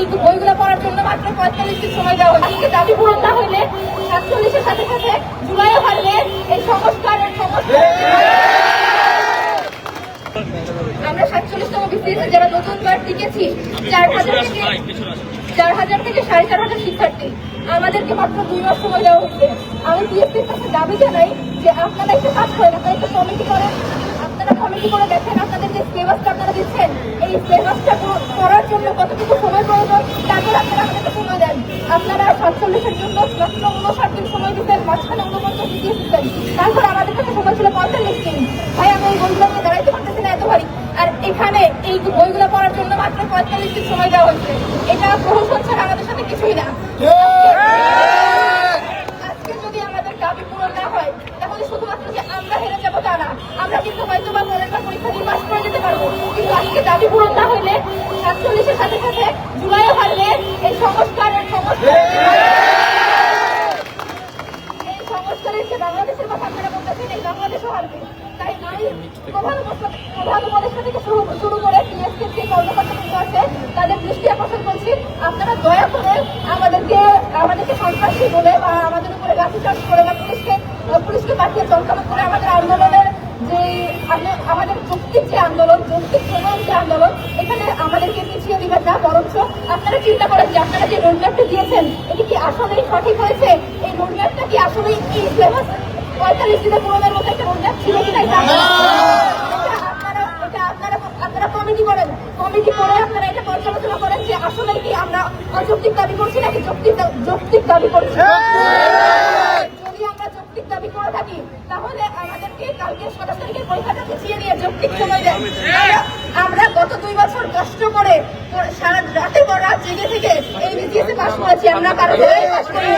এই বইগুলো পড়ার জন্য মাত্র পঁয়তাল্লিশ দিন সময় দেওয়া হয়েছে। দাবি পূরণ না হলে সাতচল্লিশের সাথে সাথে জুলাইও পারবে এই সংস্কারের সংস্কার। আমরা সাতচল্লিশতম বিসিএসে যারা নতুন নতুনবার টিকেছি চার হাজার থেকে চার হাজার থেকে সাড়ে চার হাজার শিক্ষার্থী। আমাদেরকে মাত্র দুই মাস সময় দেওয়া হচ্ছে আমি বিএসপির কাছে দাবি জানাই যে আপনারা একটা কাজ করেন আপনারা একটা কমিটি করেন আপনারা কমিটি করে দেখেন আপনাদের যে সিলেবাসটা আপনারা দিচ্ছেন করার জন্য কতটুকু সময় প্রয়োজন তারপর আপনারা আমাদেরকে সময় দেন। আপনারা সাতচল্লিশের জন্য মাত্র উনষাট দিন সময় দিচ্ছেন মাঝখানে উনপঞ্চাশ দিয়ে দিচ্ছেন তারপর আমাদের কাছে সময় ছিল পঁয়তাল্লিশ দিন। ভাই, আমি এই বইগুলো নিয়ে দাঁড়াইতে পারতেছি না আর এখানে এই বইগুলো পড়ার জন্য মাত্র পঁয়তাল্লিশ দিন সময় দেওয়া হয়েছে। এটা প্রহসন ছাড়া আমাদের সাথে কিছুই না। যদি আমাদের দাবি পূরণ না হয়, তাহলে শুধুমাত্র যে আমরা হেরে যাব তা আমরা কিন্তু হয়তো বা পরের বার পরীক্ষা দিয়ে পাশ করে যেতে পারব কিন্তু আজকে দাবি পূরণ না হলে সাতচল্লিশের সাথে সাথে জুলাইও পারবে এই সংস্কারের সংস্কার। এই সংস্কারের যে বাংলাদেশের কথা আপনারা বলতেছেন, এই বাংলাদেশও তাই আমি প্রধান প্রধান উপদেষ্টা থেকে শুরু করে পিএসকে যে কর্মকর্তা কিন্তু আছে, তাদের দৃষ্টি আকর্ষণ করছি। আপনারা দয়া করে আমাদেরকে আমাদেরকে সন্ত্রাসী বলে আমাদের উপরে লাঠিচার্জ করে বা পুলিশকে পুলিশকে পাঠিয়ে চমকানো করে আমাদের আন্দোলনের যে আমাদের আন্দোলন যৌক্তিক প্রধান যে আন্দোলন এখানে আমাদেরকে পিছিয়ে দিবেন না। বরঞ্চ আপনারা চিন্তা করেন যে আপনারা যে রোডম্যাপটা দিয়েছেন এটি কি আসলেই সঠিক হয়েছে? এই রোডম্যাপটা কি আসলেই এই সিলেবাস পঁয়তাল্লিশ দিনের পূরণের মতো একটা রোডম্যাপ ছিল কিনা এটা আপনারা এটা আপনারা আপনারা কমিটি করেন। কমিটি করে আপনারা এটা পর্যালোচনা করেন যে আসলে কি আমরা অযৌক্তিক দাবি করছি নাকি যৌক্তিক যৌক্তিক দাবি করছি? যদি আমরা যৌক্তিক দাবি করে থাকি তাহলে আমাদেরকে কালকে সাতাশ তারিখের পরীক্ষাটা পিছিয়ে যৌক্তিক আমরা গত দুই বছর কষ্ট করে সারা রাতে বড় রাত জেগে থেকে এই বিসিএসে পাশ করেছি। আমরা কারও হয়ে পাশ করি